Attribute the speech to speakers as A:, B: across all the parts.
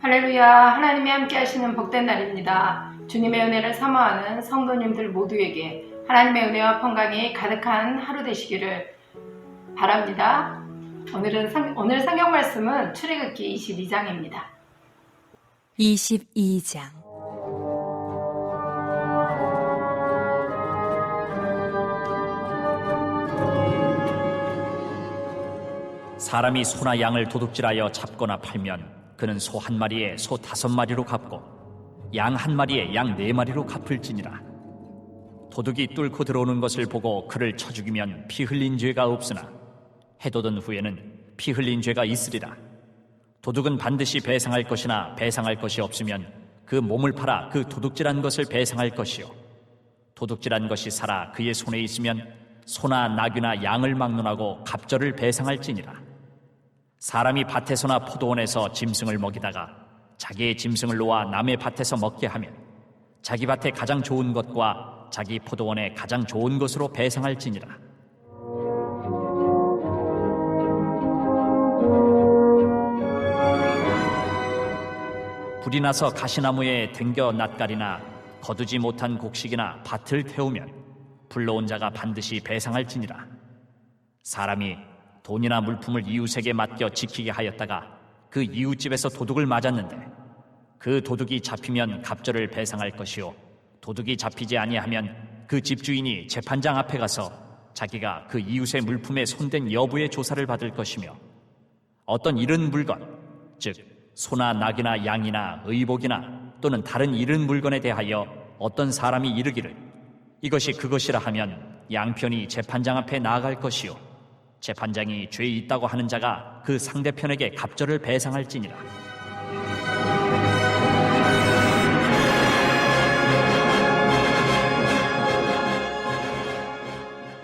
A: 할렐루야 하나님이 함께 하시는 복된 날입니다. 주님의 은혜를 사모하는 성도님들 모두에게 하나님의 은혜와 평강이 가득한 하루 되시기를 바랍니다. 오늘은 상, 오늘 성경 말씀은 출애굽기 22장입니다.
B: 22장
C: 사람이 소나 양을 도둑질하여 잡거나 팔면 그는 소 한 마리에 소 다섯 마리로 갚고 양 한 마리에 양 네 마리로 갚을지니라. 도둑이 뚫고 들어오는 것을 보고 그를 쳐 죽이면 피 흘린 죄가 없으나 해돋은 후에는 피 흘린 죄가 있으리라. 도둑은 반드시 배상할 것이나 배상할 것이 없으면 그 몸을 팔아 그 도둑질한 것을 배상할 것이요. 도둑질한 것이 살아 그의 손에 있으면 소나 나귀나 양을 막론하고 갑절을 배상할지니라 사람이 밭에서나 포도원에서 짐승을 먹이다가 자기의 짐승을 놓아 남의 밭에서 먹게 하면 자기 밭에 가장 좋은 것과 자기 포도원에 가장 좋은 것으로 배상할지니라. 불이 나서 가시나무에 댕겨 낯가리나 거두지 못한 곡식이나 밭을 태우면 불러온 자가 반드시 배상할지니라. 사람이 돈이나 물품을 이웃에게 맡겨 지키게 하였다가 그 이웃집에서 도둑을 맞았는데 그 도둑이 잡히면 갑절을 배상할 것이요 도둑이 잡히지 아니하면 그 집주인이 재판장 앞에 가서 자기가 그 이웃의 물품에 손댄 여부의 조사를 받을 것이며 어떤 잃은 물건 즉 소나 낙이나 양이나 의복이나 또는 다른 잃은 물건에 대하여 어떤 사람이 이르기를 이것이 그것이라 하면 양편이 재판장 앞에 나아갈 것이요 재판장이 죄 있다고 하는 자가 그 상대편에게 갑절을 배상할지니라.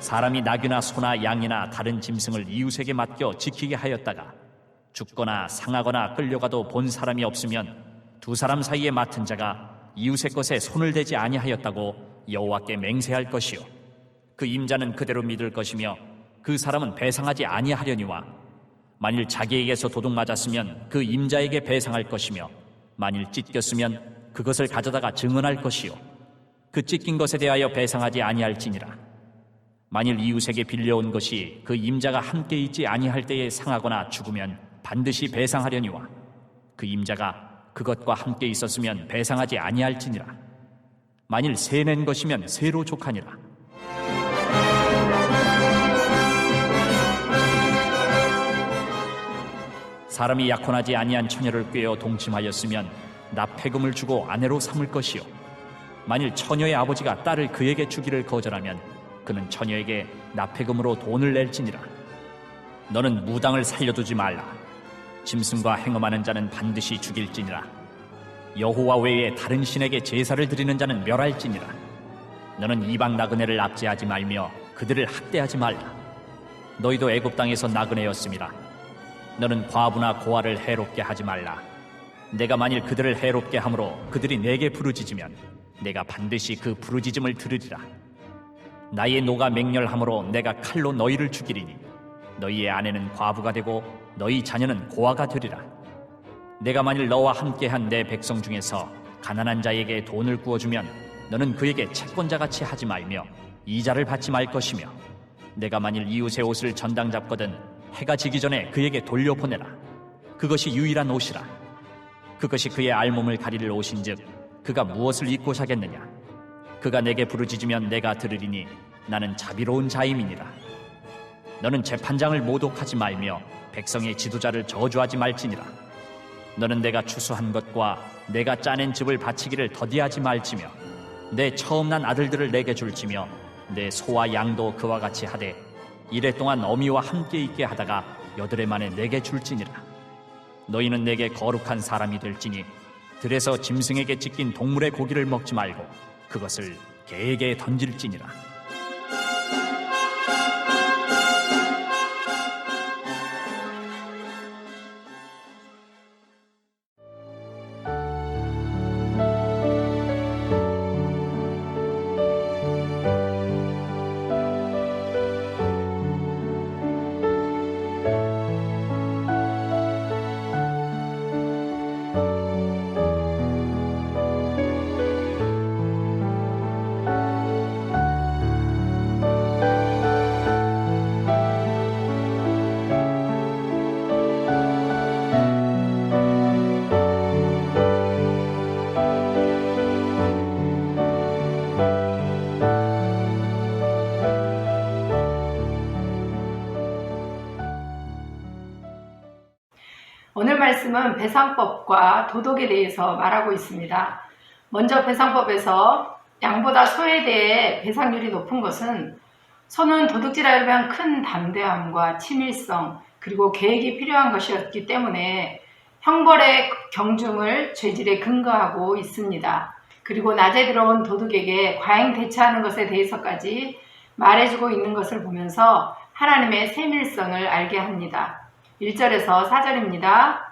C: 사람이 낙이나 소나 양이나 다른 짐승을 이웃에게 맡겨 지키게 하였다가 죽거나 상하거나 끌려가도 본 사람이 없으면 두 사람 사이에 맡은 자가 이웃의 것에 손을 대지 아니하였다고 여호와께 맹세할 것이요. 그 임자는 그대로 믿을 것이며 그 사람은 배상하지 아니하려니와 만일 자기에게서 도둑 맞았으면 그 임자에게 배상할 것이며 만일 찢겼으면 그것을 가져다가 증언할 것이요. 그 찢긴 것에 대하여 배상하지 아니할지니라. 만일 이웃에게 빌려온 것이 그 임자가 함께 있지 아니할 때에 상하거나 죽으면 반드시 배상하려니와 그 임자가 그것과 함께 있었으면 배상하지 아니할지니라. 만일 세 낸 것이면 세로 족하니라 사람이 약혼하지 아니한 처녀를 꿰어 동침하였으면 납폐금을 주고 아내로 삼을 것이요. 만일 처녀의 아버지가 딸을 그에게 주기를 거절하면 그는 처녀에게 납폐금으로 돈을 낼지니라. 너는 무당을 살려두지 말라. 짐승과 행음하는 자는 반드시 죽일지니라. 여호와 외에 다른 신에게 제사를 드리는 자는 멸할지니라. 너는 이방 나그네를 압제하지 말며 그들을 학대하지 말라. 너희도 애굽 땅에서 나그네였음이라 너는 과부나 고아를 해롭게 하지 말라. 내가 만일 그들을 해롭게 함으로 그들이 내게 부르짖으면 내가 반드시 그 부르짖음을 들으리라. 나의 노가 맹렬함으로 내가 칼로 너희를 죽이리니 너희의 아내는 과부가 되고 너희 자녀는 고아가 되리라. 내가 만일 너와 함께한 내 백성 중에서 가난한 자에게 돈을 구워주면 너는 그에게 채권자같이 하지 말며 이자를 받지 말 것이며 내가 만일 이웃의 옷을 전당 잡거든 해가 지기 전에 그에게 돌려보내라. 그것이 유일한 옷이라. 그것이 그의 알몸을 가리를 옷인즉 그가 무엇을 입고 자겠느냐? 그가 내게 부르짖으면 내가 들으리니 나는 자비로운 자임이니라. 너는 재판장을 모독하지 말며 백성의 지도자를 저주하지 말지니라. 너는 내가 추수한 것과 내가 짜낸 즙을 바치기를 더디하지 말지며 내 처음 난 아들들을 내게 줄지며 내 소와 양도 그와 같이 하되 이래 동안 어미와 함께 있게 하다가 여드레 만에 내게 줄지니라. 너희는 내게 거룩한 사람이 될지니 들에서 짐승에게 찢긴 동물의 고기를 먹지 말고 그것을 개에게 던질지니라
A: 말씀은 배상법과 도덕에 대해서 말하고 있습니다. 먼저 배상법에서 양보다 소에 대해 배상률이 높은 것은 소는 도둑질하려 면 큰 담대함과 치밀성 그리고 계획이 필요한 것이었기 때문에 형벌의 경중을 죄질에 근거하고 있습니다. 그리고 낮에 들어온 도둑에게 과잉 대처하는 것에 대해서까지 말해주고 있는 것을 보면서 하나님의 세밀성을 알게 합니다. 1절에서 4절입니다.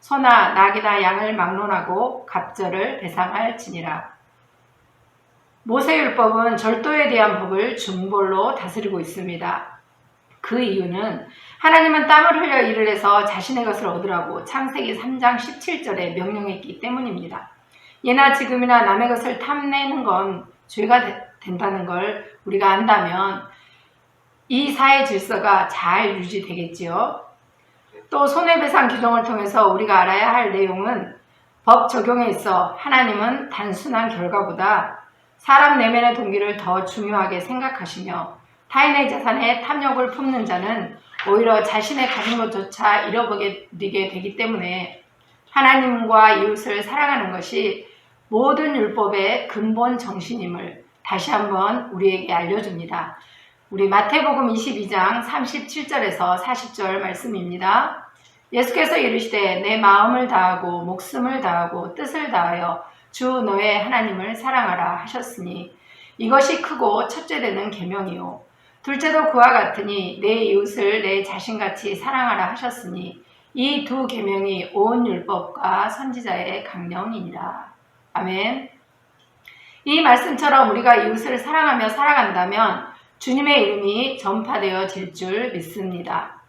A: 소나 낙이나 양을 막론하고 갑절을 배상할 지니라. 모세율법은 절도에 대한 법을 중벌로 다스리고 있습니다. 그 이유는 하나님은 땀을 흘려 일을 해서 자신의 것을 얻으라고 창세기 3장 17절에 명령했기 때문입니다. 예나 지금이나 남의 것을 탐내는 건 죄가 되- 된다는 걸 우리가 안다면 이 사회 질서가 잘 유지되겠지요. 또 손해배상 규정을 통해서 우리가 알아야 할 내용은 법 적용에 있어 하나님은 단순한 결과보다 사람 내면의 동기를 더 중요하게 생각하시며 타인의 자산에 탐욕을 품는 자는 오히려 자신의 가진 것조차 잃어버리게 되기 때문에 하나님과 이웃을 사랑하는 것이 모든 율법의 근본 정신임을 다시 한번 우리에게 알려줍니다. 우리 마태복음 22장 37절에서 40절 말씀입니다. 예수께서 이르시되 내 마음을 다하고 목숨을 다하고 뜻을 다하여 주 너의 하나님을 사랑하라 하셨으니 이것이 크고 첫째 되는 계명이요 둘째도 그와 같으니 내 이웃을 내 자신같이 사랑하라 하셨으니 이 두 계명이 온 율법과 선지자의 강령이니라. 아멘. 이 말씀처럼 우리가 이웃을 사랑하며 살아간다면 주님의 이름이 전파되어질 줄 믿습니다.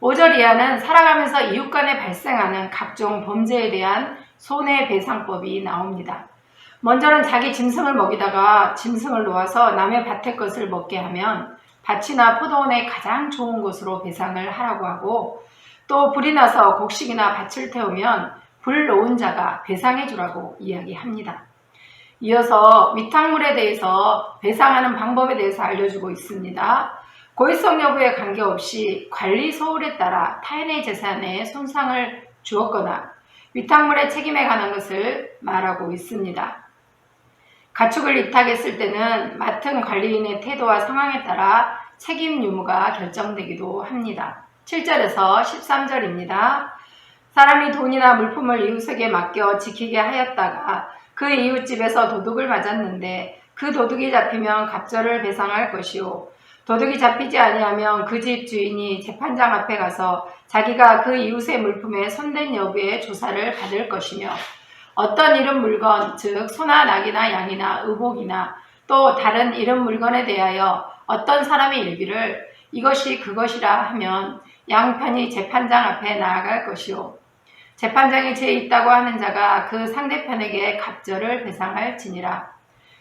A: 5절 이하는 살아가면서 이웃 간에 발생하는 각종 범죄에 대한 손해배상법이 나옵니다. 먼저는 자기 짐승을 먹이다가 짐승을 놓아서 남의 밭의 것을 먹게 하면 밭이나 포도원의 가장 좋은 곳으로 배상을 하라고 하고 또 불이 나서 곡식이나 밭을 태우면 불 놓은 자가 배상해 주라고 이야기합니다. 이어서 위탁물에 대해서 배상하는 방법에 대해서 알려주고 있습니다. 고의성 여부에 관계없이 관리 소홀에 따라 타인의 재산에 손상을 주었거나 위탁물의 책임에 관한 것을 말하고 있습니다. 가축을 위탁했을 때는 맡은 관리인의 태도와 상황에 따라 책임 유무가 결정되기도 합니다. 7절에서 13절입니다. 사람이 돈이나 물품을 이웃에게 맡겨 지키게 하였다가 그 이웃집에서 도둑을 맞았는데 그 도둑이 잡히면 갑절을 배상할 것이요 도둑이 잡히지 아니하면 그 집 주인이 재판장 앞에 가서 자기가 그 이웃의 물품에 손댄 여부에 조사를 받을 것이며 어떤 이름 물건 즉 소나 낙이나 양이나 의복이나 또 다른 이름 물건에 대하여 어떤 사람이 이르기를 이것이 그것이라 하면 양편이 재판장 앞에 나아갈 것이요 재판장이 죄 있다고 하는 자가 그 상대편에게 갑절을 배상할 지니라.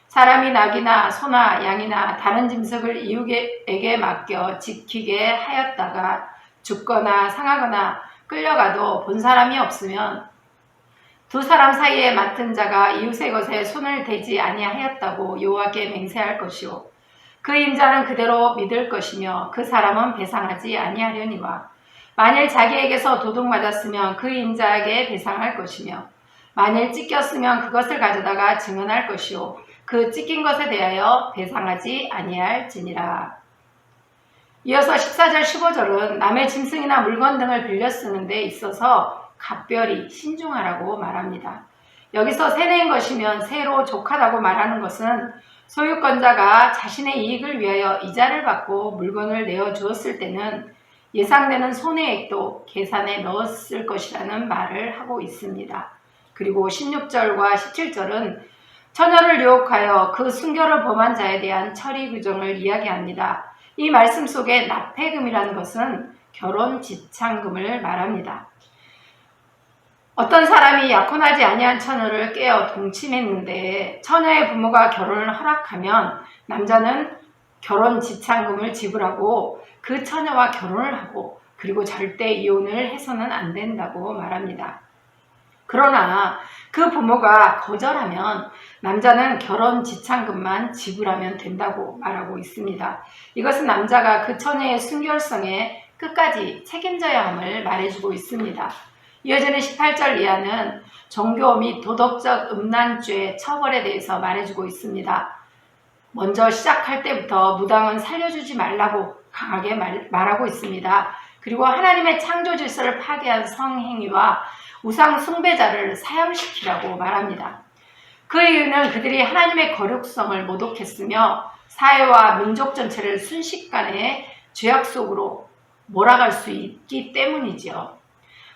A: 사람이 낙이나 소나 양이나 다른 짐승을 이웃에게 맡겨 지키게 하였다가 죽거나 상하거나 끌려가도 본 사람이 없으면 두 사람 사이에 맡은 자가 이웃의 것에 손을 대지 아니하였다고 여호와께 맹세할 것이요 그 인자는 그대로 믿을 것이며 그 사람은 배상하지 아니하려니와 만일 자기에게서 도둑 맞았으면 그 인자에게 배상할 것이며 만일 찢겼으면 그것을 가져다가 증언할 것이요 그 찢긴 것에 대하여 배상하지 아니할지니라. 이어서 14절 15절은 남의 짐승이나 물건 등을 빌려 쓰는 데 있어서 각별히 신중하라고 말합니다. 여기서 세뇌인 것이면 새로 족하다고 말하는 것은 소유권자가 자신의 이익을 위하여 이자를 받고 물건을 내어 주었을 때는 예상되는 손해액도 계산에 넣었을 것이라는 말을 하고 있습니다. 그리고 16절과 17절은 처녀를 유혹하여 그 순결을 범한 자에 대한 처리 규정을 이야기합니다. 이 말씀 속에 납폐금이라는 것은 결혼 지참금을 말합니다. 어떤 사람이 약혼하지 아니한 처녀를 깨어 동침했는데 처녀의 부모가 결혼을 허락하면 남자는 결혼 지참금을 지불하고 그 처녀와 결혼을 하고 그리고 절대 이혼을 해서는 안 된다고 말합니다. 그러나 그 부모가 거절하면 남자는 결혼 지참금만 지불하면 된다고 말하고 있습니다. 이것은 남자가 그 처녀의 순결성에 끝까지 책임져야 함을 말해주고 있습니다. 이어지는 18절 이하는 종교 및 도덕적 음란죄 처벌에 대해서 말해주고 있습니다. 먼저 시작할 때부터 무당은 살려주지 말라고 강하게 말, 말하고 있습니다. 그리고 하나님의 창조 질서를 파괴한 성행위와 우상 숭배자를 사형시키라고 말합니다. 그 이유는 그들이 하나님의 거룩성을 모독했으며 사회와 민족 전체를 순식간에 죄악 속으로 몰아갈 수 있기 때문이지요.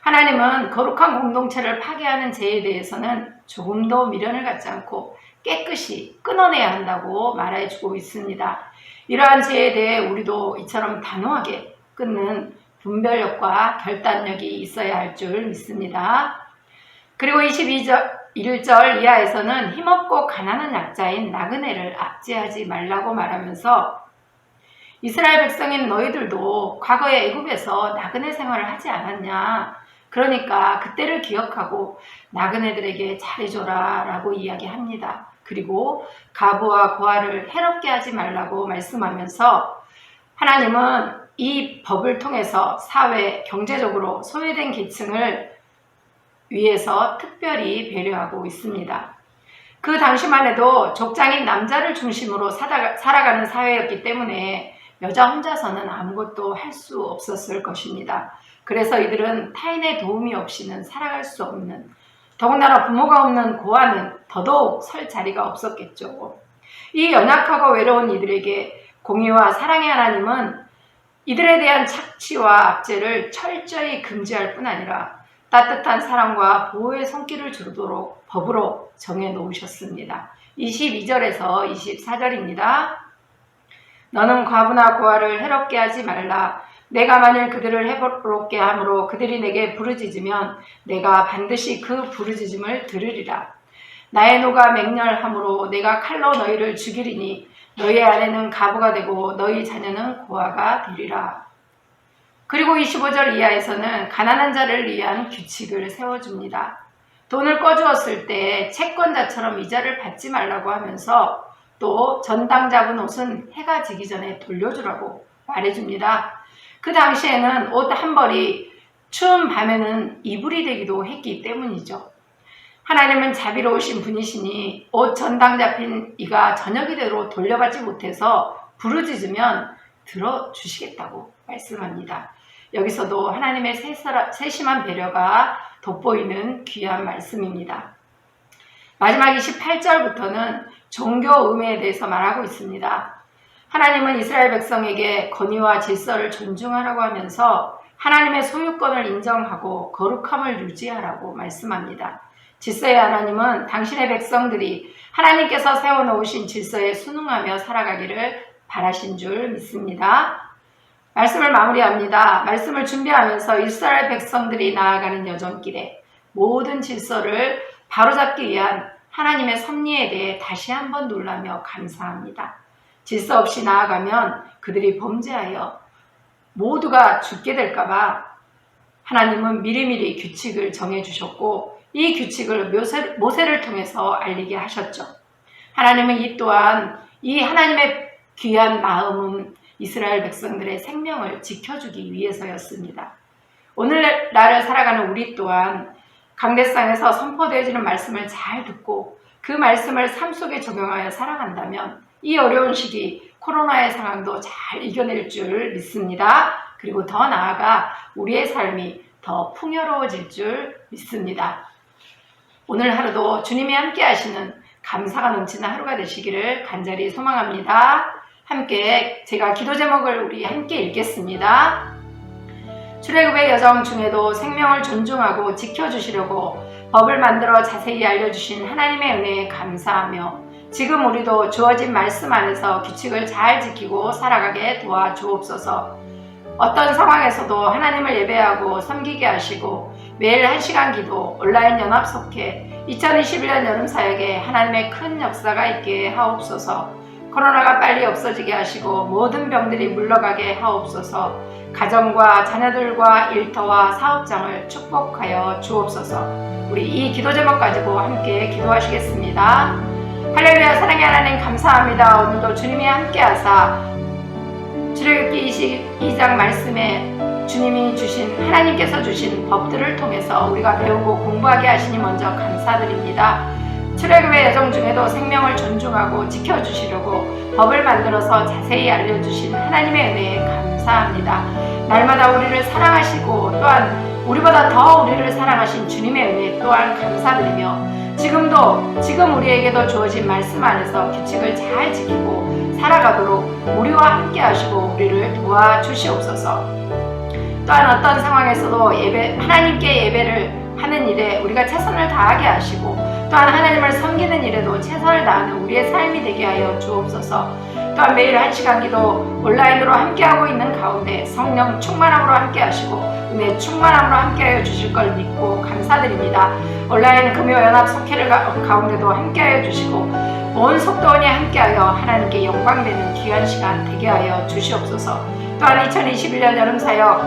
A: 하나님은 거룩한 공동체를 파괴하는 죄에 대해서는 조금도 미련을 갖지 않고 깨끗이 끊어내야 한다고 말해주고 있습니다. 이러한 죄에 대해 우리도 이처럼 단호하게 끊는 분별력과 결단력이 있어야 할 줄 믿습니다. 그리고 22절, 1절 이하에서는 힘없고 가난한 약자인 나그네를 압제하지 말라고 말하면서 이스라엘 백성인 너희들도 과거의 애굽에서 나그네 생활을 하지 않았냐? 그러니까 그때를 기억하고 나그네들에게 잘해줘라 라고 이야기합니다. 그리고 가부와 고아를 해롭게 하지 말라고 말씀하면서 하나님은 이 법을 통해서 사회, 경제적으로 소외된 계층을 위해서 특별히 배려하고 있습니다. 그 당시만 해도 족장인 남자를 중심으로 살아가는 사회였기 때문에 여자 혼자서는 아무것도 할 수 없었을 것입니다. 그래서 이들은 타인의 도움이 없이는 살아갈 수 없는 더군다나 부모가 없는 고아는 더더욱 설 자리가 없었겠죠. 이 연약하고 외로운 이들에게 공의와 사랑의 하나님은 이들에 대한 착취와 압제를 철저히 금지할 뿐 아니라 따뜻한 사랑과 보호의 손길을 주도록 법으로 정해 놓으셨습니다. 22절에서 24절입니다. 너는 과부나 고아를 해롭게 하지 말라. 내가 만일 그들을 해롭게 함으로 그들이 내게 부르짖으면 내가 반드시 그 부르짖음을 들으리라. 나의 노가 맹렬함으로 내가 칼로 너희를 죽이리니 너희 아내는 가부가 되고 너희 자녀는 고아가 되리라. 그리고 25절 이하에서는 가난한 자를 위한 규칙을 세워줍니다. 돈을 꺼주었을 때 채권자처럼 이자를 받지 말라고 하면서 또 전당 잡은 옷은 해가 지기 전에 돌려주라고 말해줍니다. 그 당시에는 옷 한 벌이 추운 밤에는 이불이 되기도 했기 때문이죠. 하나님은 자비로우신 분이시니 옷 전당 잡힌 이가 저녁이 되로 돌려받지 못해서 부르짖으면 들어주시겠다고 말씀합니다. 여기서도 하나님의 세심한 배려가 돋보이는 귀한 말씀입니다. 마지막 28절부터는 종교 의무에 대해서 말하고 있습니다. 하나님은 이스라엘 백성에게 건의와 질서를 존중하라고 하면서 하나님의 소유권을 인정하고 거룩함을 유지하라고 말씀합니다. 질서의 하나님은 당신의 백성들이 하나님께서 세워놓으신 질서에 순응하며 살아가기를 바라신 줄 믿습니다. 말씀을 마무리합니다. 말씀을 준비하면서 이스라엘 백성들이 나아가는 여정길에 모든 질서를 바로잡기 위한 하나님의 섭리에 대해 다시 한번 놀라며 감사합니다. 질서 없이 나아가면 그들이 범죄하여 모두가 죽게 될까봐 하나님은 미리미리 규칙을 정해주셨고 이 규칙을 모세를 통해서 알리게 하셨죠. 하나님은 이 또한 이 하나님의 귀한 마음은 이스라엘 백성들의 생명을 지켜주기 위해서였습니다. 오늘날을 살아가는 우리 또한 강대상에서 선포되어지는 말씀을 잘 듣고 그 말씀을 삶 속에 적용하여 살아간다면 이 어려운 시기 코로나의 상황도 잘 이겨낼 줄 믿습니다. 그리고 더 나아가 우리의 삶이 더 풍요로워질 줄 믿습니다. 오늘 하루도 주님이 함께 하시는 감사가 넘치는 하루가 되시기를 간절히 소망합니다. 함께 제가 기도 제목을 우리 함께 읽겠습니다. 출애굽의 여정 중에도 생명을 존중하고 지켜주시려고 법을 만들어 자세히 알려주신 하나님의 은혜에 감사하며 지금 우리도 주어진 말씀 안에서 규칙을 잘 지키고 살아가게 도와주옵소서. 어떤 상황에서도 하나님을 예배하고 섬기게 하시고 매일 1시간 기도, 온라인 연합 속회, 2021년 여름 사역에 하나님의 큰 역사가 있게 하옵소서. 코로나가 빨리 없어지게 하시고 모든 병들이 물러가게 하옵소서. 가정과 자녀들과 일터와 사업장을 축복하여 주옵소서. 우리 이 기도 제목 가지고 함께 기도하시겠습니다. 할렐루야 사랑의 하나님 감사합니다. 오늘도 주님이 함께하사 출애굽기 22장 말씀에 주님이 주신 하나님께서 주신 법들을 통해서 우리가 배우고 공부하게 하시니 먼저 감사드립니다. 출애굽의 여정 중에도 생명을 존중하고 지켜주시려고 법을 만들어서 자세히 알려주신 하나님의 은혜에 감사합니다. 날마다 우리를 사랑하시고 또한 우리보다 더 우리를 사랑하신 주님의 은혜 또한 감사드리며 지금도 지금 우리에게 도 주어진 말씀 안에서 규칙을 잘 지키고 살아가도록 우리와 함께 하시고 우리를 도와주시옵소서. 또한 어떤 상황에서도 예배 하나님께 예배를 하는 일에 우리가 최선을 다하게 하시고 또한 하나님을 섬기는 일에도 최선을 다하는 우리의 삶이 되게 하여 주옵소서. 또한 매일 한 시간 기도 온라인으로 함께하고 있는 가운데 성령 충만함으로 함께하시고 은혜 충만함으로 함께하여 주실 걸 믿고 감사드립니다. 온라인 금요 연합 속회를 가- 가운데도 함께하여 주시고 온 속도원이 함께하여 하나님께 영광되는 귀한 시간 되게 하여 주시옵소서. 또한 2021년 여름 사역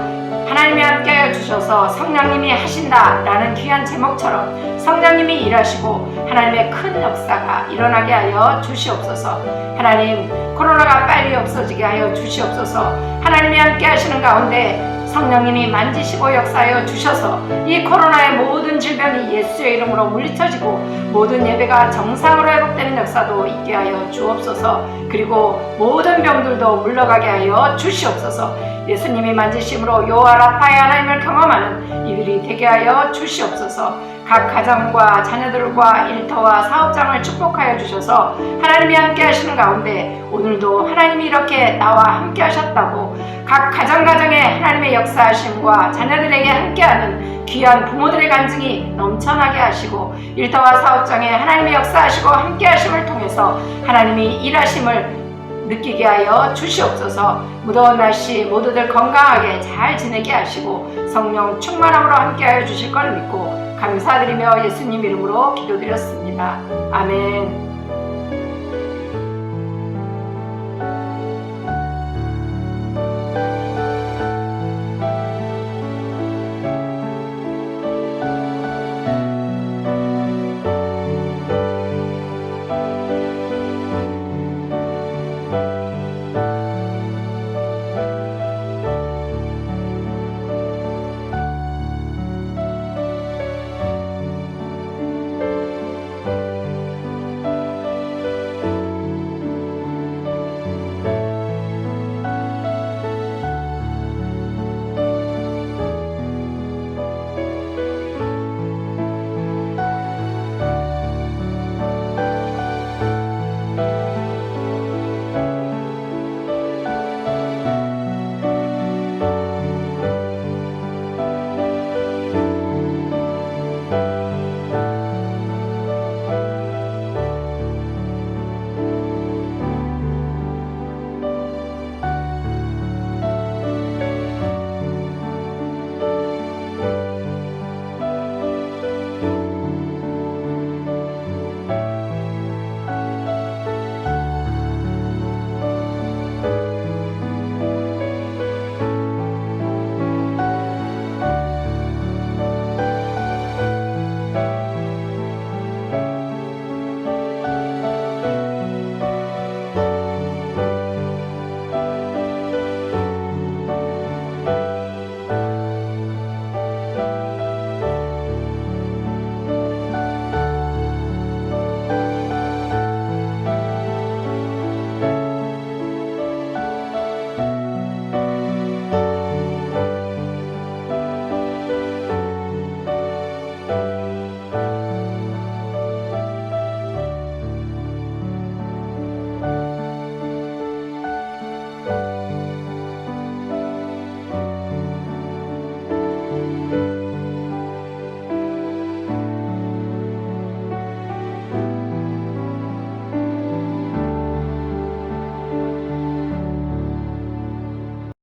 A: 하나님이 함께하여 주셔서 성령님이 하신다라는 귀한 제목처럼 성령님이 일하시고 하나님의 큰 역사가 일어나게 하여 주시옵소서. 하나님 코로나가 빨리 없어지게 하여 주시옵소서. 하나님이 함께 하시는 가운데 성령님이 만지시고 역사하여 주셔서 이 코로나의 모든 질병이 예수의 이름으로 물리쳐지고 모든 예배가 정상으로 회복되는 역사도 있게 하여 주옵소서. 그리고 모든 병들도 물러가게 하여 주시옵소서. 예수님이 만지심으로 요한 아파의 하나님을 경험하는 이들이 되게 하여 주시옵소서. 각 가정과 자녀들과 일터와 사업장을 축복하여 주셔서 하나님이 함께 하시는 가운데 오늘도 하나님이 이렇게 나와 함께 하셨다고 각 가정 가정에 하나님의 역사하심과 자녀들에게 함께하는 귀한 부모들의 간증이 넘쳐나게 하시고 일터와 사업장에 하나님의 역사하시고 함께 하심을 통해서 하나님이 일하심을 느끼게 하여 주시옵소서 무더운 날씨 모두들 건강하게 잘 지내게 하시고 성령 충만함으로 함께하여 주실 걸 믿고 감사드리며 예수님 이름으로 기도드렸습니다. 아멘.